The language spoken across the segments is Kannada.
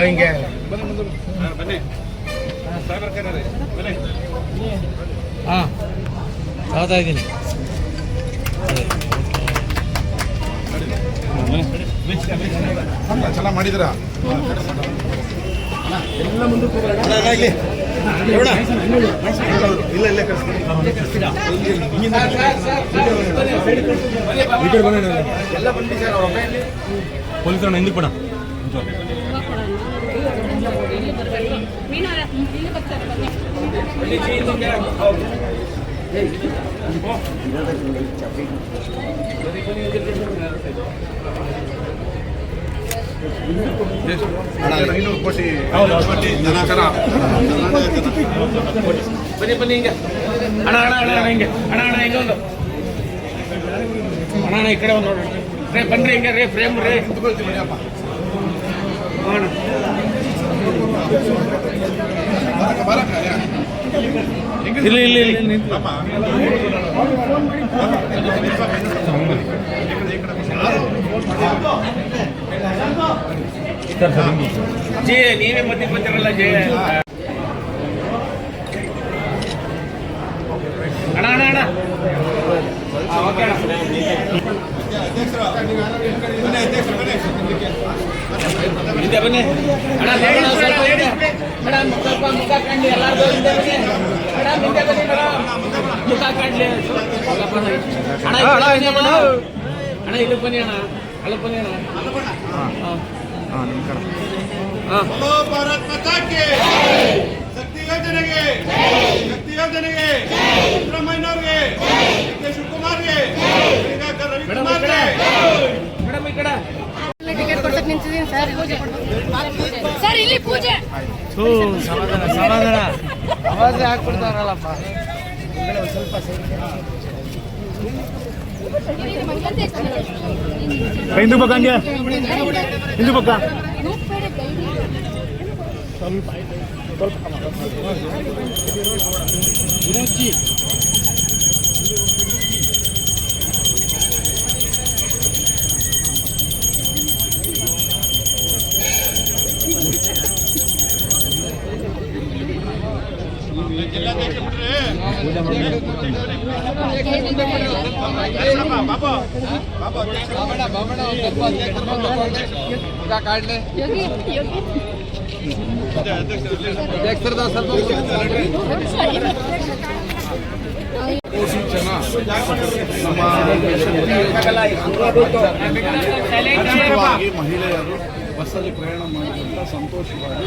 ಹಿಂಗೆ. ಹಾಂ ತಗೋತಾ ಇದ್ದೀನಿ. ಚೆನ್ನಾಗಿ ಮಾಡಿದ್ದೀರಾ? ಇಲ್ಲ ಇಲ್ಲ ಪೊಲೀಸರನ್ನ ಹಿಂದಕ್ಕೆ ಬಿಡ ಮೀನವರ ಇಲ್ಲಿ ಬರ್ತಾರೆ ಬನ್ನಿ ಐನೂರು ಕೋಟಿ ಜನ ಜನ ಬನ್ನಿ ಬನ್ನಿ ಹಿಂಗೆ ಅಣ್ಣ ಅಣ್ಣ ಅಣ್ಣ ಅಣ್ಣ ಹಿಂಗೆ ಅಣ್ಣ ಅಣ್ಣ ಹಿಂಗೆ ಒಂದು ಅಣ್ಣ ಅಣ್ಣ ಈ ಕಡೆ ಒಂದು ನೋಡ್ರಿ ರೇ ಬನ್ರಿ ಹಿಂಗೆ ರೇ ಫ್ರೇಮ್ ರೇ ನಿಂತ್ಕೊಳ್ತೀವಿ ಬಿಡಿಯಪ್ಪ ಅಣ್ಣ ಬರಕ್ಕ ಬರಕ್ಕ ಇಲ್ಲಿ ಇಲ್ಲಿ ಇಲ್ಲಿ. ಜಯ ನೀವೇ ಮತ್ತೆ ಬಂದಿರಲ್ಲ ಜಯ ಅಣ್ಣ ಅಣ್ಣ ಅಣ್ಣ ಆ, ಓಕೆ ಅಣ್ಣ ಹಿಂದೆ ಬನ್ನಿ ಅಣ್ಣ ಲೇಡೀಸ್ ಸ್ವಲ್ಪ ಲೇಡೀಸ್ ನಿಂತ್ಕೊಂಡ್ಲಿ ಎಲ್ಲಾರ್ದು ಮೇಡಮ್ ನಿಂತ್ಕೊಳ್ಳಿ ಮೇಡಮ್ ನಿಂತ್ಕೊಂಡ್ಲಿ ಅಣ್ಣ ಅಣ್ಣ ಬನ್ನಿ ಅಣ್ಣ. ಅಲ್ಲಿ ಬನ್ನಿ ಅಣ್ಣ. ಶಕ್ತಿ ಯೋಜನೆಗೆ ಶಕ್ತಿ ಯೋಜನೆಗೆ ಸಿದ್ದರಾಮಯ್ಯನವ್ರಿಗೆ ಕೆ ಶಿವಕುಮಾರ್ಗೆ ಮೇಡಮ್ ಈ ಕಡೆ. ಟಿಕೆಟ್ ಕೊಡ್ಸಕ್ಕೆ ನಿಂತಿದ್ದೀನಿ ಸರ್. ಇಲ್ಲಿ ಪೂಜೆ. ಸಮಾಧಾನ ಸಮಾಧಾನ. ಅವಾಜ್ ಹಾಕ್ಬಿಡ್ತಾರಲ್ಲಪ್ಪ. ಸ್ವಲ್ಪ. ಹಿಂದೂ ಪಕ್ಕ ಹಂಗೆ? ಹಿಂದೂ ಪಕ್ಕ? ಸ್ವಲ್ಪ ಬೇಡ ಜನ ನಮ್ಮ ಮಹಿಳೆಯರು ಬಸ್ಸಲ್ಲಿ ಪ್ರಯಾಣ ಮಾಡಿದಂಥ ಸಂತೋಷವಾಗಿ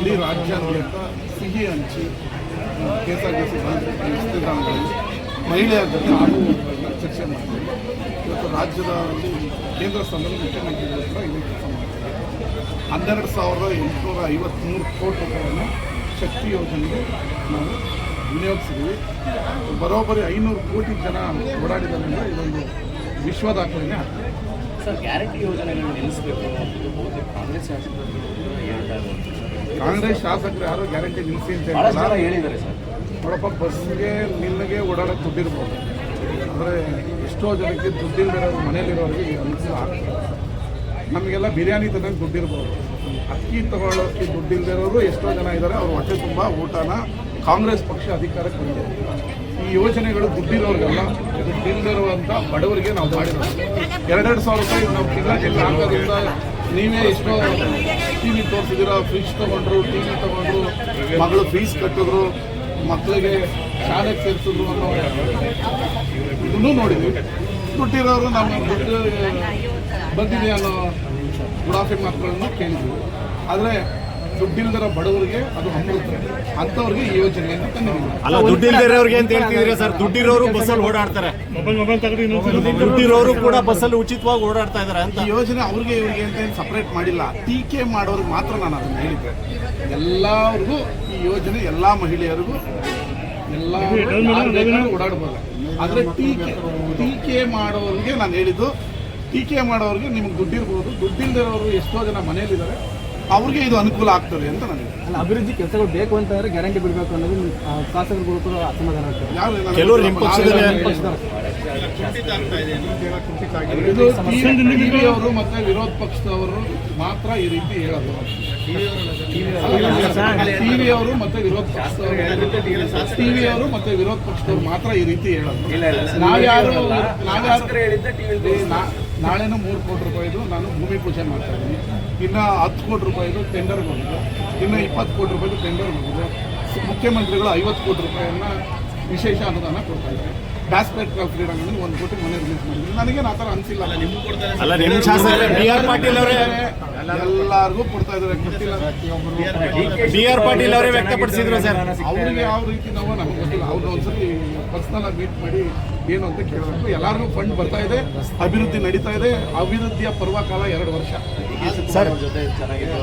ಇಡೀ ರಾಜ್ಯಾದ್ಯಂತ ಸಿಹಿ ಹಂಚಿ ಕೆ ಎಸ್ ಮಹಿಳೆಯರ ಜೊತೆ ಆಗುವುದನ್ನು ಚರ್ಚೆ ಮಾಡ್ತೀವಿ ಇವತ್ತು ರಾಜ್ಯದಲ್ಲಿ ಕೇಂದ್ರ ಸ್ಥಾನದಲ್ಲಿ ಮುಖ್ಯಮಂತ್ರಿಗಳು ಕೂಡ ಇದೇ ಕೆಲಸ ಮಾಡ್ತಾರೆ ಹನ್ನೆರಡು ಸಾವಿರದ ಎಂಟುನೂರ ಐವತ್ತ್ಮೂರು ಕೋಟಿ ರೂಪಾಯಿಯನ್ನು ಶಕ್ತಿ ಯೋಜನೆಗೆ ನಾವು ವಿನಿಯೋಗಿಸಿದ್ದೀವಿ. ಬರೋಬ್ಬರಿ ಐನೂರು ಕೋಟಿ ಜನ ಓಡಾಡಿದ್ದರಿಂದ ಇದೊಂದು ವಿಶ್ವ ದಾಖಲೆನೇ ಆಗ್ತದೆ ಸರ್ ಗ್ಯಾರಂಟಿ ಯೋಜನೆಗಳನ್ನು ನಿಲ್ಲಿಸಬೇಕು ಕಾಂಗ್ರೆಸ್ ಶಾಸಕರು ಕಾಂಗ್ರೆಸ್ ಶಾಸಕರು ಯಾರು ಗ್ಯಾರಂಟಿ ನಿಲ್ಲಿಸಿ ಅಂತ ಹೇಳಿದ್ದಾರೆ ಸರ್. ನೋಡಪ್ಪ ಬಸ್ಗೆ ನಿಲ್ಲಗೆ ಓಡಾಡೋಕ್ಕೆ ದುಡ್ಡಿರ್ಬೋದು. ಅಂದರೆ ಎಷ್ಟೋ ಜನಕ್ಕೆ ದುಡ್ಡಿಲ್ದಿರೋರು ಮನೇಲಿರೋರಿಗೆ ಅನುಕೂಲ ಆಗ್ತದೆ. ನಮಗೆಲ್ಲ ಬಿರಿಯಾನಿ ತಗೊಂಡು ದುಡ್ಡಿರ್ಬೋದು. ಅಕ್ಕಿ ತಗೊಳ್ಳೋಕ್ಕೆ ದುಡ್ಡಿಲ್ದಿರೋರು ಎಷ್ಟೋ ಜನ ಇದ್ದಾರೆ ಅವ್ರ ಹೊಟ್ಟೆ ತುಂಬ ಊಟನ ಕಾಂಗ್ರೆಸ್ ಪಕ್ಷ ಅಧಿಕಾರಕ್ಕೆ ಬಂದಿದೆ. ಈ ಯೋಜನೆಗಳು ದುಡ್ಡಿರೋರಿಗೆಲ್ಲ ದುಡ್ಡಿಲ್ದಿರುವಂಥ ಬಡವರಿಗೆ ನಾವು ಮಾಡಿರೋದು. ಎರಡೆರಡು ಸಾವಿರ ರೂಪಾಯಿ ನಾವು ತಿಂಗಳಿಗೆ ಆಗೋದ್ರಿಂದ ನೀವೇ ಎಷ್ಟೋ ಟಿ ವಿ ತೋರಿಸಿದಿರ ಫ್ರಿಜ್ ತೊಗೊಂಡ್ರು, ಟಿ ವಿ ತೊಗೊಂಡ್ರು, ಮಗಳು ಫೀಸ್ ಕಟ್ಟಿದ್ರು ಮಕ್ಕಳಿಗೆ ಶಾಲೆಗೆ ಸೇರಿಸಿದ್ರು ಅನ್ನೋ ಇದನ್ನೂ ನೋಡಿದ್ವಿ. ದುಡ್ಡಿರೋರು ನಮ್ಮ ದುಡ್ಡು ಬಂದಿದೆ ಅನ್ನೋ ಗುಡಾಫಿಕ್ ಮಕ್ಕಳನ್ನು ಕೇಳಿದ್ವಿ. ಆದರೆ ದುಡ್ಡಿಲ್ದಿರೋ ಬಡವರಿಗೆ ಅದು ಅಮೃತ ಅಂಥವ್ರಿಗೆ ಈ ಯೋಜನೆಯನ್ನು ತಂದಿದ್ದೀವಿ. ಅಲ್ಲ ದುಡ್ಡಿಲ್ದಿರೋರಿಗೆ ಅಂತ ಹೇಳ್ತಿದ್ರೆ ಸರ್? ದುಡ್ಡಿರೋರು ಬಸ್ಸಲ್ಲಿ ಓಡಾಡ್ತಾರೆ. ದುಡ್ಡಿರೋರು ಕೂಡ ಬಸ್ಸಲ್ಲಿ ಉಚಿತವಾಗಿ ಓಡಾಡ್ತಾ ಇದಾರೆ ಅಂತ. ಈ ಯೋಜನೆ ಅವ್ರಿಗೆ ಇವರಿಗೆ ಅಂತ ಏನು ಸಪ್ರೇಟ್ ಮಾಡಿಲ್ಲ. ಟೀಕೆ ಮಾಡೋರಿಗೆ ಮಾತ್ರ ನಾನು ಅದನ್ನು ಹೇಳಿದ್ದೆ. ಎಲ್ಲರಿಗೂ ಈ ಯೋಜನೆ ಎಲ್ಲ ಮಹಿಳೆಯರಿಗೂ ಎಲ್ಲ ಓಡಾಡ್ಬೋದು. ಆದರೆ ಟೀಕೆ ಟೀಕೆ ಮಾಡೋರಿಗೆ ನಾನು ಹೇಳಿದ್ದು ಟೀಕೆ ಮಾಡೋರಿಗೆ ನಿಮ್ಗೆ ದುಡ್ಡಿರ್ಬೋದು. ದುಡ್ಡಿಲ್ದಿರೋರು ಎಷ್ಟೋ ಜನ ಮನೆಯಲ್ಲಿದ್ದಾರೆ. ಅವ್ರಿಗೆ ಇದು ಅನುಕೂಲ ಆಗ್ತದೆ ಅಂತ ನನಗೆ. ಅಭಿವೃದ್ಧಿ ಕೆಲಸಗಳು ಬೇಕು ಅಂತಂದ್ರೆ ಗ್ಯಾರಂಟಿ ಬಿಡಬೇಕು ಅನ್ನೋದು ಶಾಸಕರುಗಳು ಕೂಡ ಅಸಮಾಧಾನ ಆಗ್ತದೆ. ಕೆಲವ್ರು ಅವರು ಮತ್ತೆ ವಿರೋಧ ಪಕ್ಷದವರು ಮಾತ್ರ ಈ ರೀತಿ ಹೇಳೋದು. ಟಿವಿ ಅವರು ಮತ್ತೆ ವಿರೋಧ ಪಕ್ಷದವರು ಟಿವಿ ಅವರು ಮತ್ತೆ ವಿರೋಧ ಪಕ್ಷದವರು ಮಾತ್ರ ಈ ರೀತಿ ಹೇಳೋದು. ನಾವ್ಯಾರು ನಾವ್ಯಾರು ನಾಳೆನೂ ಮೂರು ಕೋಟಿ ರೂಪಾಯಿದು ನಾನು ಭೂಮಿ ಪೂಜೆ ಮಾಡ್ತಾ ಇದ್ದೀನಿ. ಇನ್ನು ಹತ್ತು ಕೋಟಿ ರೂಪಾಯಿದು ಟೆಂಡರ್ ಬಂದಿದೆ ಇನ್ನು ಇಪ್ಪತ್ತು ಕೋಟಿ ರೂಪಾಯಿದು ಟೆಂಡರ್ ಬಂದಿದೆ ಮುಖ್ಯಮಂತ್ರಿಗಳು ಐವತ್ತು ಕೋಟಿ ರೂಪಾಯಿಯನ್ನು ವಿಶೇಷ ಅನುದಾನ ಕೊಡ್ತಾ ಇದ್ದಾರೆ. ಬ್ಯಾಸ್ಪೇಟ್ ಕ್ರೀಡಾಂಗಣದಲ್ಲಿ ಒಂದು ಕೋಟಿ ಮನೆ ರಿಲೀಸ್ ಮಾಡಿದ್ರು. ನನಗೇನು ಆ ಥರ ಅನಿಸಿಲ್ಲ. ಅಲ್ಲ ನಿಮ್ಮ ಶಾಸಕರು ಬಿ ಆರ್ ಪಾಟೀಲ್ ಅವರೇ ಎಲ್ಲಾರ್ಗೂ ಕೊಡ್ತಾ ಇದ್ದಾರೆ ಗೊತ್ತಿಲ್ಲ. ಬಿ ಆರ್ ಪಾಟೀಲ್ ಅವರೇ ವ್ಯಕ್ತಪಡಿಸಿದ್ರು ಸರ್. ಅವ್ರಿಗೆ ಯಾವ ರೀತಿ ನಾವು ನಮಗೆ ಗೊತ್ತಿಲ್ಲ. ಅವ್ರನ್ನ ಒಂದ್ಸತಿ ಪರ್ಸನಲ್ ಆಗಿ ಮೀಟ್ ಮಾಡಿ ಏನು ಅಂತ ಕೇಳಬೇಕು. ಎಲ್ಲರಿಗೂ ಫಂಡ್ ಬರ್ತಾ ಇದೆ ಅಭಿವೃದ್ಧಿ ನಡೀತಾ ಇದೆ. ಅಭಿವೃದ್ಧಿಯ ಪರ್ವಕಾಲ ಎರಡು ವರ್ಷ. ಸರ್ ಜೊತೆ ಚೆನ್ನಾಗಿದೆ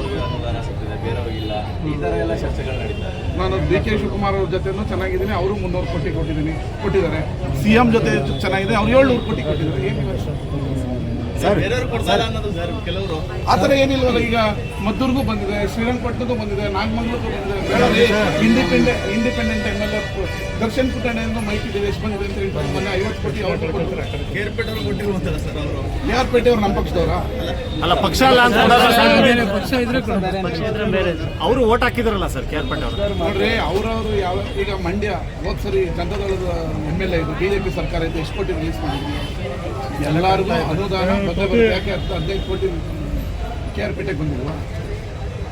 ಈ ತರ ಎಲ್ಲ ನಾನು ಡಿ ಕೆ ಶಿವಕುಮಾರ್ ಅವ್ರ ಜೊತೆನೂ ಚೆನ್ನಾಗಿದ್ದೀನಿ. ಅವರು ಮುನ್ನೂರು ಕೋಟಿ ಕೊಟ್ಟಿದ್ದೀನಿ, ಕೊಟ್ಟಿದ್ದಾರೆ. ಸಿ ಎಂ ಜೊತೆ ಚೆನ್ನಾಗಿದೆ. ಅವ್ರು ಏಳ್ನೂರು ಕೋಟಿ ಕೊಟ್ಟಿದ್ದಾರೆ. ಏನು ಆ ಥರ ಏನಿಲ್ವಲ್ಲ ಈಗ ಮದ್ದೂರ್ಗೂ ಬಂದಿದೆ ಶ್ರೀರಂಗಪಟ್ಟಣಕ್ಕೂ ಬಂದಿದೆ ನಾಗಮಂಗಲಕ್ಕೂ ಬಂದಿದೆ. Belagavi independent independent M L F Darshan ಪುಟ್ಟಣ್ಣದಿಂದ ಮೈತ್ರಿ ಎಷ್ಟು ಬಂದಿದೆ ಅಂತ ಹೇಳ್ತಾರೆ. ಮೊನ್ನೆ ಐವತ್ತು ಕೋಟಿ ಅವ್ರು ಕೊಡ್ತಾರೆ ಕೆ ಆರ್ ಪೇಟೆ ಅವ್ರು. ನಮ್ಮ ಪಕ್ಷದವರ? ಅಲ್ಲ ಪಕ್ಷ ಅಲ್ಲ ಅಂತ ಪಕ್ಷ ಇದ್ರೆ. ಅವರು ಓಟ್ ಹಾಕಿದ್ರಲ್ಲ ಸರ್ ಕೆ ಆರ್ ಪಾಟೀಲ್ ಅವರು. ನೋಡ್ರಿ ಅವರವರು ಯಾವ ಈಗ ಮಂಡ್ಯ ಹೋದ್ ಸರಿ ಜನತಾದಳದ ಎಂ ಎಲ್ ಎ ಇದು ಬಿಜೆಪಿ ಸರ್ಕಾರ ಇದು ಎಷ್ಟು ಕೋಟಿ ರಿಲೀಸ್ ಮಾಡಿದ್ವಿ ಎಲ್ಲರಿಗೂ ಅನುದಾನ ಹದಿನೈದು ಕೋಟಿ ಕೆ ಆರ್ ಪೇಟೆಗೆ ಬಂದಿಲ್ವಾ?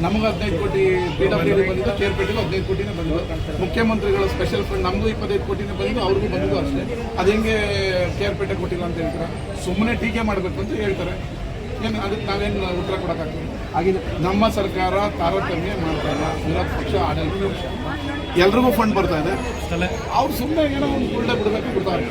ನಮಗೆ ಹದಿನೈದು ಕೋಟಿ ಪಿ ಡಬ್ಲ್ಯೂ ಡಿ ಬಂದಿದ್ದು ಕೆ ಆರ್ ಪೇಟೆಗೂ ಹದಿನೈದು ಕೋಟಿನೇ ಬಂದಿದ್ದು. ಮುಖ್ಯಮಂತ್ರಿಗಳ ಸ್ಪೆಷಲ್ ಫಂಡ್ ನಮಗೂ ಇಪ್ಪತ್ತೈದು ಕೋಟಿನೇ ಬಂದಿದ್ದು ಅವ್ರಿಗೂ ಬಂದಿದ್ದು ಅಷ್ಟೇ. ಅದು ಹೆಂಗೆ ಕೆ ಆರ್ ಪೇಟೆ ಕೊಟ್ಟಿಲ್ಲ ಅಂತ ಹೇಳ್ತಾರೆ? ಸುಮ್ಮನೆ ಟೀಕೆ ಮಾಡಬೇಕು ಅಂತ ಹೇಳ್ತಾರೆ. ಏನು ಅದಕ್ಕೆ ನಾವೇನು ಉತ್ತರ ಕೊಡೋಕ್ಕಾಗ್ತದೆ ಆಗಿದೆ ನಮ್ಮ ಸರ್ಕಾರ ತಾರತಮ್ಯ ಮಾಡ್ತಾ ಇಲ್ಲ. ವಿರೋಧ ಪಕ್ಷ ಆಡಳಿತ ಪಕ್ಷ. ಎಲ್ರಿಗೂ ಫಂಡ್ ಬರ್ತಾ ಇದೆ. ಅವ್ರು ಸುಮ್ಮನೆ ಏನೋ ಒಂದು ಗುಳ್ಳೆ ಬಿಡಬೇಕು ಬಿಡ್ತಾರೆ.